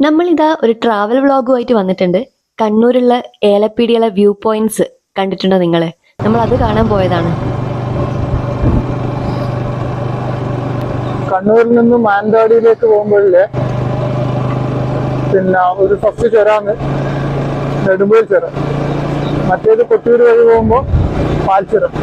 നമ്മളിതാ ഒരു ട്രാവൽ വ്ളോഗുമായിട്ട് വന്നിട്ടുണ്ട്. കണ്ണൂരുള്ള ഏലപ്പീടിയുള്ള വ്യൂ പോയിന്റ്സ് കണ്ടിട്ടുണ്ടോ നിങ്ങൾ? നമ്മൾ അത് കാണാൻ പോയതാണ്. കണ്ണൂരിൽ നിന്ന് മാനന്തവാടിയിലേക്ക് പോകുമ്പോഴില്ല പിന്നെ ഒരു ഫസ്റ്റ് ചുരാന്ന് നെടുമ്പൂർ ചുരം. മറ്റേത് കൊട്ടിയൂർ വഴി പോകുമ്പോൾ പാൽച്ചുരം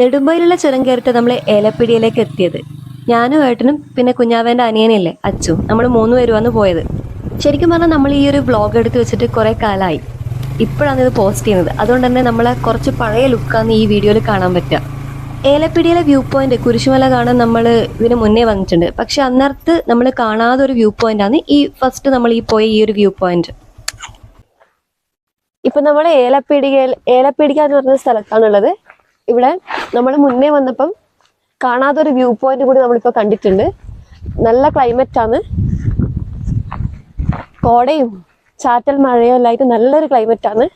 നെടുമ്പയിലുള്ള ചുരം കയറിട്ട് നമ്മൾ ഏലപ്പീടിയയിലേക്ക് എത്തിയത്. ഞാനും ഏട്ടനും പിന്നെ കുഞ്ഞാവേന്റെ അനിയനില്ലേ അച്ചു. നമ്മൾ മൂന്ന് പേരുമാണ് പോയത്. ശരിക്കും പറഞ്ഞാൽ നമ്മൾ ഈ ഒരു വ്ളോഗ് എടുത്ത് വെച്ചിട്ട് കുറെ കാലമായി ഇപ്പോഴാണ് ഇത് പോസ്റ്റ് ചെയ്യുന്നത്. അതുകൊണ്ട് തന്നെ നമ്മളെ കുറച്ച് പഴയ ലുക്കാന്ന് ഈ വീഡിയോയിൽ കാണാൻ പറ്റുക ഏലപ്പിടിയിലെ വ്യൂ പോയിന്റ് കുരിശുമല കാണാൻ നമ്മൾ ഇതിന് മുന്നേ വന്നിട്ടുണ്ട്. പക്ഷെ അന്നേരത്ത് നമ്മൾ കാണാതെ ഒരു വ്യൂ പോയിന്റ് ആണ് ഈ ഫസ്റ്റ് നമ്മൾ ഈ പോയ ഈ ഒരു വ്യൂ പോയിന്റ് ഇപ്പൊ നമ്മൾ ഏലപ്പിടിക ഏലപ്പിടിക എന്ന് പറഞ്ഞ സ്ഥലത്താണുള്ളത്. ഇവിടെ നമ്മൾ മുന്നേ വന്നപ്പം കാണാതെ ഒരു വ്യൂ പോയിന്റ് കൂടി നമ്മളിപ്പോ കണ്ടിട്ടുണ്ട്. നല്ല ക്ലൈമറ്റ് ആണ്. കോടയും ചാറ്റൽ മഴയും എല്ലാം ആയിട്ട് നല്ലൊരു ക്ലൈമറ്റ് ആണ്.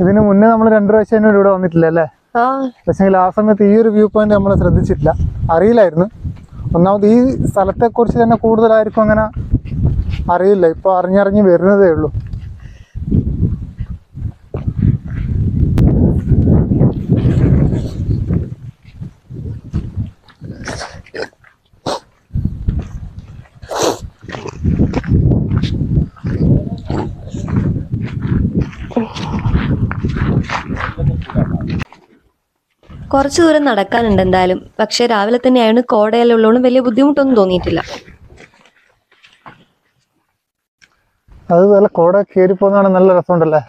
ഇതിന് മുന്നേ നമ്മൾ രണ്ടു പ്രാവശ്യം ഇവിടെ വന്നിട്ടില്ല അല്ലേ? ആ. പക്ഷെങ്കിൽ ആ സമയത്ത് ഈ ഒരു വ്യൂ പോയിന്റ് നമ്മൾ ശ്രദ്ധിച്ചിട്ടില്ല. അറിയില്ലായിരുന്നു. ഒന്നാമത് ഈ സ്ഥലത്തെക്കുറിച്ച് തന്നെ കൂടുതലായിരിക്കും അങ്ങനെ അറിയില്ല. ഇപ്പൊ അറിഞ്ഞറിഞ്ഞ് വരുന്നതേ ഉള്ളൂ. കുറച്ച് ദൂരം നടക്കാനുണ്ട് എന്തായാലും. പക്ഷെ രാവിലെ തന്നെയാണ് കോടയെല്ലാം കോടയിലുള്ളതുകൊണ്ട് വലിയ ബുദ്ധിമുട്ടൊന്നും തോന്നിയിട്ടില്ല. അത് നല്ല കോട കയറി പോകുന്നതാണ് നല്ല രസമുണ്ടല്ലേ?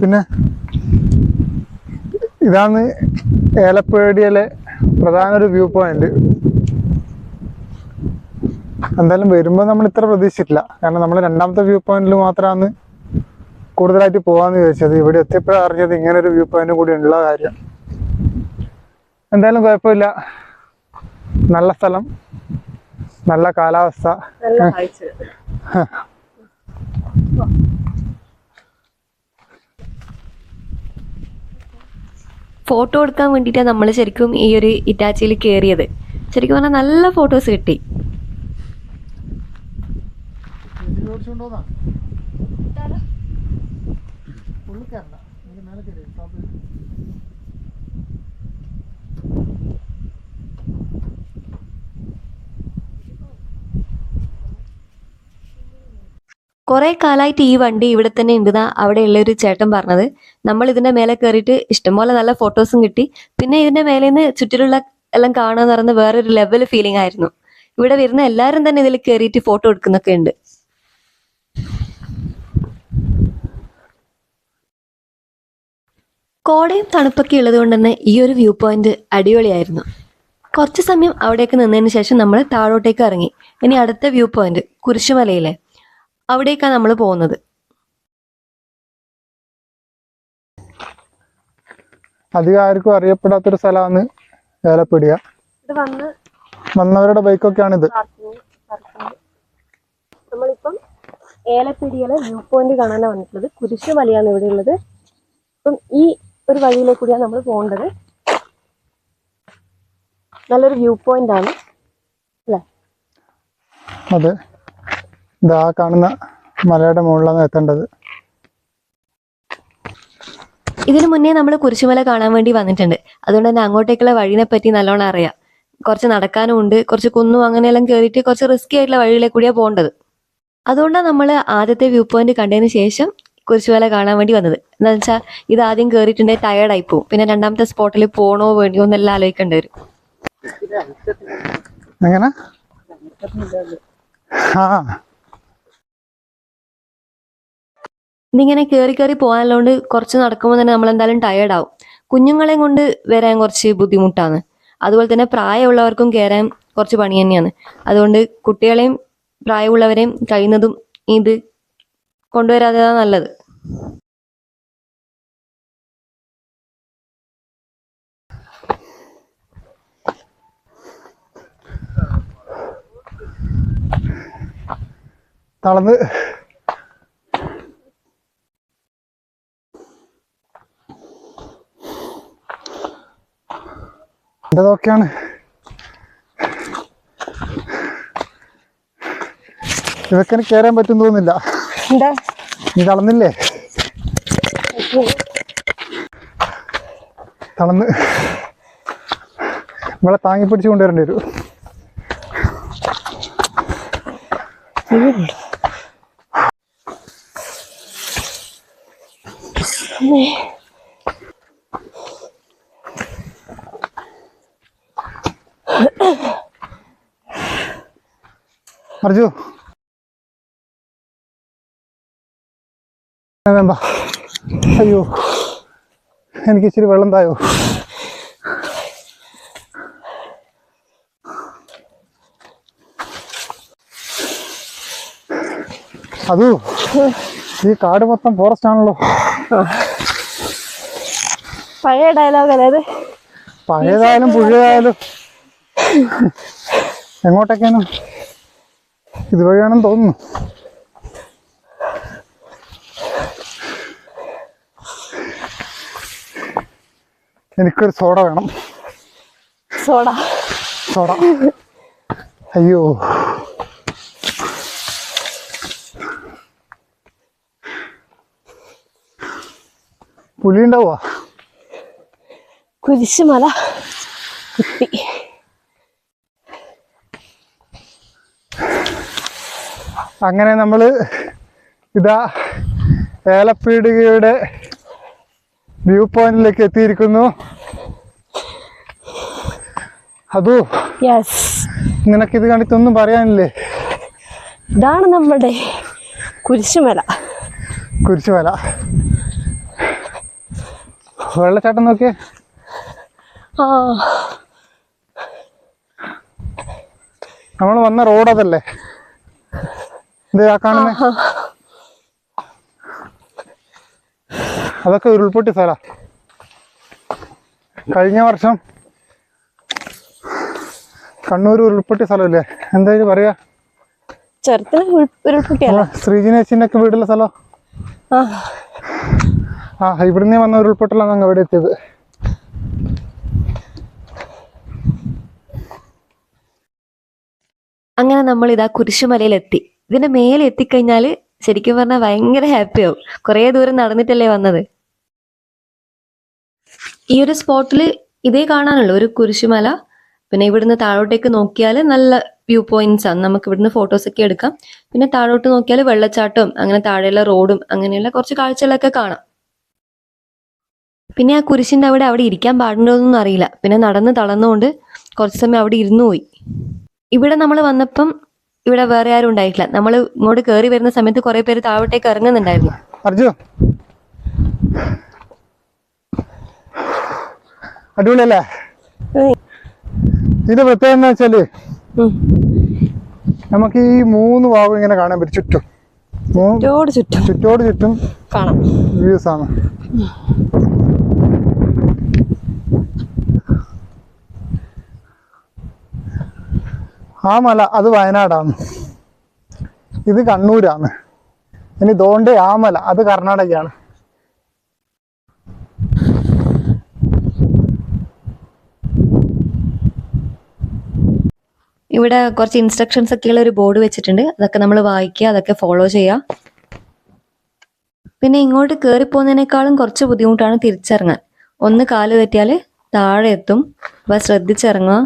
പിന്നെ ഇതാണ് ഏലപ്പേടിയിലെ പ്രധാന ഒരു വ്യൂ പോയിന്റ് എന്തായാലും വരുമ്പോൾ നമ്മൾ ഇത്ര പ്രതീക്ഷിച്ചിട്ടില്ല. കാരണം നമ്മൾ രണ്ടാമത്തെ വ്യൂ പോയിന്റിൽ മാത്രമാണ് കൂടുതലായിട്ട് പോകാമെന്ന് ചോദിച്ചത് ഇവിടെ എത്തിയപ്പോഴാണ് അറിഞ്ഞത് ഇങ്ങനെ ഒരു വ്യൂ പോയിന്റ് കൂടി ഉള്ള കാര്യം. എന്തായാലും കുഴപ്പമില്ല. നല്ല സ്ഥലം നല്ല കാലാവസ്ഥ നല്ല കാഴ്ച ഫോട്ടോ എടുക്കാൻ വേണ്ടിയിട്ടാണ് നമ്മൾ ശരിക്കും ഈ ഒരു ഇറ്റാച്ചിയിൽ കയറിയത് ശരിക്കും പറഞ്ഞാൽ നല്ല ഫോട്ടോസ് കിട്ടി. കുറെ കാലമായിട്ട് ഈ വണ്ടി ഇവിടെ തന്നെ ഉണ്ടെന്നാ ഉള്ള ഒരു ചേട്ടൻ പറഞ്ഞത്. നമ്മൾ ഇതിന്റെ മേലെ കയറിയിട്ട് ഇഷ്ടംപോലെ നല്ല ഫോട്ടോസും കിട്ടി. പിന്നെ ഇതിന്റെ മേലെ നിന്ന് ചുറ്റിലുള്ള എല്ലാം കാണാന്ന് പറയുന്ന വേറൊരു ലെവൽ ഫീലിംഗ് ആയിരുന്നു. ഇവിടെ വരുന്ന എല്ലാവരും തന്നെ ഇതിൽ കയറിയിട്ട് ഫോട്ടോ എടുക്കുന്നൊക്കെ ഉണ്ട്. കോടയും തണുപ്പൊക്കെ ഉള്ളത് കൊണ്ട് തന്നെ ഈ ഒരു വ്യൂ പോയിന്റ് അടിപൊളിയായിരുന്നു. കുറച്ച് സമയം അവിടേക്ക് നിന്നതിന് ശേഷം നമ്മൾ താഴോട്ടേക്ക് ഇറങ്ങി. ഇനി അടുത്ത വ്യൂ പോയിന്റ് കുരിശുമലയിലെ അവിടേക്കാണ് നമ്മൾ പോകുന്നത്. അധികം ആർക്കും അറിയപ്പെടാത്തൊരു സ്ഥലമാണ് ഏലപ്പിടിയ. ഇത് വന്ന് വന്നവരുടെ ബൈക്കൊക്കെയാണിത്. നമ്മളിപ്പം ഏലപ്പിടിയിലെ വ്യൂ പോയിന്റ് കാണാനാണ് വന്നിട്ടുള്ളത്. കുരിശുമലയാണ് ഇവിടെ ഉള്ളത് അപ്പം ഈ ഒരു വഴിയിലേക്ക് കൂടിയാണ് നമ്മൾ പോകേണ്ടത്. നല്ലൊരു വ്യൂ പോയിന്റ് ആണ് അല്ലേ? അതെ. ഇതാ കാണുന്ന മലയുടെ മുകളിലാണ് എത്തേണ്ടത്. ഇതിനു മുന്നേ നമ്മൾ കുരിശുമല കാണാൻ വേണ്ടി വന്നിട്ടുണ്ട്. അതുകൊണ്ട് തന്നെ അങ്ങോട്ടേക്കുള്ള വഴിനെ പറ്റി നല്ലോണം അറിയാം. കുറച്ച് നടക്കാനും ഉണ്ട് കുറച്ച് കുന്നും അങ്ങനെയെല്ലാം കയറിയിട്ട് കുറച്ച് റിസ്കി ആയിട്ടുള്ള വഴിയിലേക്ക് കൂടിയാണ് പോകേണ്ടത്. അതുകൊണ്ടാണ് നമ്മൾ ആദ്യത്തെ വ്യൂ പോയിന്റ് കണ്ടതിന് ശേഷം കുരിശുമല കാണാൻ വേണ്ടി വന്നത്. എന്താ വെച്ചാൽ ഇത് ആദ്യം കയറിയിട്ടുണ്ടെങ്കിൽ ടയർഡായി പോകും പിന്നെ രണ്ടാമത്തെ സ്പോട്ടിൽ പോകണോ വേണ്ടിയോ എന്നെല്ലാം ആലോചിക്കേണ്ടി വരും. എങ്ങനെ? ആ. ഇതിങ്ങനെ കയറി കയറി പോകാനുള്ളതുകൊണ്ട് കുറച്ച് നടക്കുമ്പോൾ തന്നെ നമ്മൾ എന്തായാലും ടയേർഡ് ആവും. കുഞ്ഞുങ്ങളെയും കൊണ്ട് വരാൻ കുറച്ച് ബുദ്ധിമുട്ടാണ്. അതുപോലെ തന്നെ പ്രായമുള്ളവർക്കും കയറാൻ കുറച്ച് പണി തന്നെയാണ്. അതുകൊണ്ട് കുട്ടികളെയും പ്രായമുള്ളവരെയും കഴിയുന്നതും ഇത് കൊണ്ടുവരാതെ നല്ലത്. തളർന്ന് ഇതൊക്കെയാണ് ഇതൊക്കെ കയറാൻ പറ്റും തോന്നില്ല നീ തളന്നില്ലേ തളന്ന് നമ്മളെ താങ്ങി പിടിച്ച് കൊണ്ടുവരേണ്ടി വരും. അർജു. വേണ്ട. അയ്യോ എനിക്ക് ഇച്ചിരി വെള്ളം തായോ? അതു ഈ കാട് മൊത്തം ഫോറസ്റ്റ് ആണല്ലോ. പഴയ ഡയലോഗ് അല്ലേ പഴയതായാലും പുഴയതായാലും എങ്ങോട്ടൊക്കെയാണ്? ഇതുവഴിയാണെന്ന് തോന്നുന്നു. എനിക്കൊരു സോഡ വേണം. സോഡ. സോഡ. അയ്യോ. പുലി ഉണ്ടാവുക കുരിശുമല കുത്തി. അങ്ങനെ നമ്മൾ ഇതാ ഏലപ്പീടികയുടെ വ്യൂ പോയിന്റിലേക്ക് എത്തിയിരിക്കുന്നു. അതു നിനക്കിത് കണ്ടിട്ടൊന്നും പറയാനില്ലേ? ഇതാണ് നമ്മുടെ കുരിശുമല. കുരിശുമല. വെള്ളച്ചാട്ടം നോക്കിയേ. ആ. നമ്മൾ വന്ന റോഡ് അതല്ലേ? കാണുന്നേ അതൊക്കെ ഉരുൾപൊട്ടി സ്ഥല കഴിഞ്ഞ വർഷം കണ്ണൂർ ഉരുൾപൊട്ടി സ്ഥലമില്ലേ? എന്തായാലും പറയാ? ശ്രീജിനേച്ചിന്റെ ഒക്കെ വീടുള്ള സ്ഥലം? ആ ആ ഇവിടുന്ന് വന്ന ഉരുൾപൊട്ടലാണ് അങ്ങ് അവിടെ എത്തിയത്. അങ്ങനെ നമ്മൾ ഇതാ കുരിശുമലയിലെത്തി. ഇതിന്റെ മേലെ എത്തിക്കഴിഞ്ഞാൽ ശരിക്കും പറഞ്ഞാൽ ഭയങ്കര ഹാപ്പിയാവും കുറേ ദൂരം നടന്നിട്ടല്ലേ വന്നത്? ഈ ഒരു സ്പോട്ടിൽ ഇതേ കാണാനുള്ളൂ. ഒരു കുരിശുമല. പിന്നെ ഇവിടുന്ന് താഴോട്ടേക്ക് നോക്കിയാൽ നല്ല വ്യൂ പോയിന്റ്സ് ആണ്. നമുക്ക് ഇവിടുന്ന് ഫോട്ടോസ് ഒക്കെ എടുക്കാം. പിന്നെ താഴോട്ട് നോക്കിയാൽ വെള്ളച്ചാട്ടവും അങ്ങനെ താഴെയുള്ള റോഡും അങ്ങനെയുള്ള കുറച്ച് കാഴ്ചകളൊക്കെ കാണാം. പിന്നെ ആ കുരിശിന്റെ അവിടെ അവിടെ ഇരിക്കാൻ പാടുണ്ടോന്നൊന്നും അറിയില്ല. പിന്നെ നടന്ന് തളർന്നുകൊണ്ട് കുറച്ച് സമയം അവിടെ ഇരുന്നു പോയി. ഇവിടെ നമ്മൾ വന്നപ്പം ഇവിടെ വേറെ ആരും ഉണ്ടായിട്ടില്ല. നമ്മൾ ഇങ്ങോട്ട് കയറി വരുന്ന സമയത്ത് കുറെ പേര് താഴോട്ടേക്ക് ഇറങ്ങുന്നുണ്ടായിരുന്നു. അർജു. അടിപൊളിയല്ലേ? ഇത് പ്രത്യേകം എന്താ വെച്ചാൽ നമുക്ക് ഈ മൂന്ന് ഭാഗം ഇങ്ങനെ കാണാൻ പറ്റും. ചുറ്റും. ചുറ്റോട് ചുറ്റും. ചുറ്റോട് ചുറ്റും കാണാം. വ്യൂസ് ആണ്. ആ മല അത് വയനാടാണ്. ഇത് കണ്ണൂരാണ്. ഇനി ദോണ്ടെ ആ മല അത് കർണാടകയാണ്. ഇവിടെ കുറച്ച് ഇൻസ്ട്രക്ഷൻസ് ഒക്കെ ഉള്ള ഒരു ബോർഡ് വെച്ചിട്ടുണ്ട്. അതൊക്കെ നമ്മൾ വായിക്കുക അതൊക്കെ ഫോളോ ചെയ്യുക. പിന്നെ ഇങ്ങോട്ട് കയറി പോകുന്നതിനേക്കാളും കുറച്ച് ബുദ്ധിമുട്ടാണ് തിരിച്ചിറങ്ങാൻ. ഒന്ന് കാൽ തെറ്റിയാൽ താഴെ എത്തും. അപ്പം ശ്രദ്ധിച്ചിറങ്ങുക.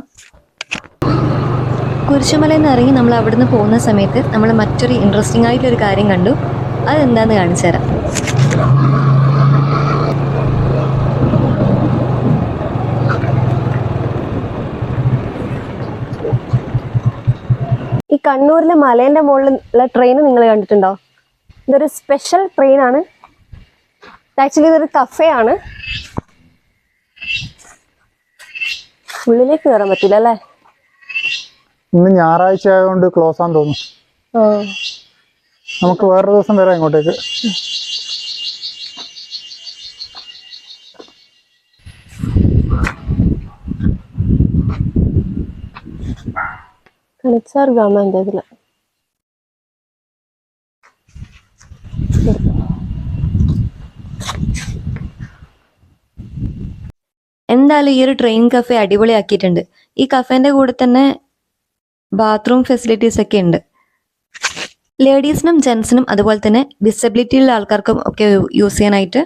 കുരിശുമലയിൽ നിന്ന് ഇറങ്ങി നമ്മൾ അവിടുന്ന് പോകുന്ന സമയത്ത് നമ്മൾ മറ്റൊരു ഇൻട്രസ്റ്റിംഗ് ആയിട്ടൊരു കാര്യം കണ്ടു. അതെന്താന്ന് കാണിച്ചു തരാം. ഈ കണ്ണൂരിലെ മലേന്റെ മുകളിലുള്ള ട്രെയിൻ നിങ്ങൾ കണ്ടിട്ടുണ്ടോ? ഇതൊരു സ്പെഷ്യൽ ട്രെയിൻ ആണ്. ആക്ച്വലി ഇതൊരു കഫേ ആണ്. ഉള്ളിലേക്ക് കയറാൻ പറ്റില്ല അല്ലേ? ഇന്ന് ഞായറാഴ്ച ആയതുകൊണ്ട് ക്ലോസ് ആണെന്ന് തോന്നുന്നു. നമുക്ക് വേറൊരു ദിവസം വരാം ഇങ്ങോട്ടേക്ക്. കണിച്ചാർ എന്തായാലും ഈ ഒരു ട്രെയിൻ കഫേ അടിപൊളിയാക്കിയിട്ടുണ്ട്. ഈ കഫേന്റെ കൂടെ തന്നെ ബാത്റൂം ഫെസിലിറ്റീസ് ഒക്കെ ഉണ്ട്. ലേഡീസിനും ജെൻസിനും അതുപോലെ തന്നെ ഡിസബിലിറ്റി ഉള്ള ആൾക്കാർക്കും ഒക്കെ യൂസ് ചെയ്യാനായിട്ട്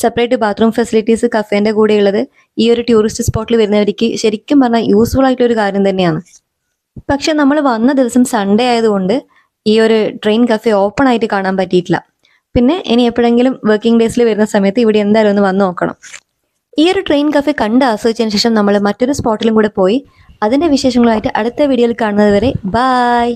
സെപ്പറേറ്റ് ബാത്റൂം ഫെസിലിറ്റീസ് കഫേന്റെ കൂടെ ഉള്ളത് ഈ ഒരു ടൂറിസ്റ്റ് സ്പോട്ടിൽ വരുന്നവർക്ക് ശരിക്കും പറഞ്ഞാൽ യൂസ്ഫുൾ ആയിട്ടുള്ള ഒരു കാര്യം തന്നെയാണ്. പക്ഷെ നമ്മൾ വന്ന ദിവസം സൺഡേ ആയതുകൊണ്ട് ഈ ഒരു ട്രെയിൻ കഫേ ഓപ്പൺ ആയിട്ട് കാണാൻ പറ്റിയിട്ടില്ല. പിന്നെ ഇനി എപ്പോഴെങ്കിലും വർക്കിംഗ് ഡേയ്സിൽ വരുന്ന സമയത്ത് ഇവിടെ എന്തായാലും ഒന്ന് വന്ന് നോക്കണം. ഈ ഒരു ട്രെയിൻ കഫേ കണ്ട് ആസ്വദിച്ചതിന് ശേഷം നമ്മൾ മറ്റൊരു സ്പോട്ടിലും കൂടെ പോയി അതിന്റെ വിശേഷങ്ങളുമായിട്ട് അടുത്ത വീഡിയോയിൽ കാണുന്നത് വരെ ബായ്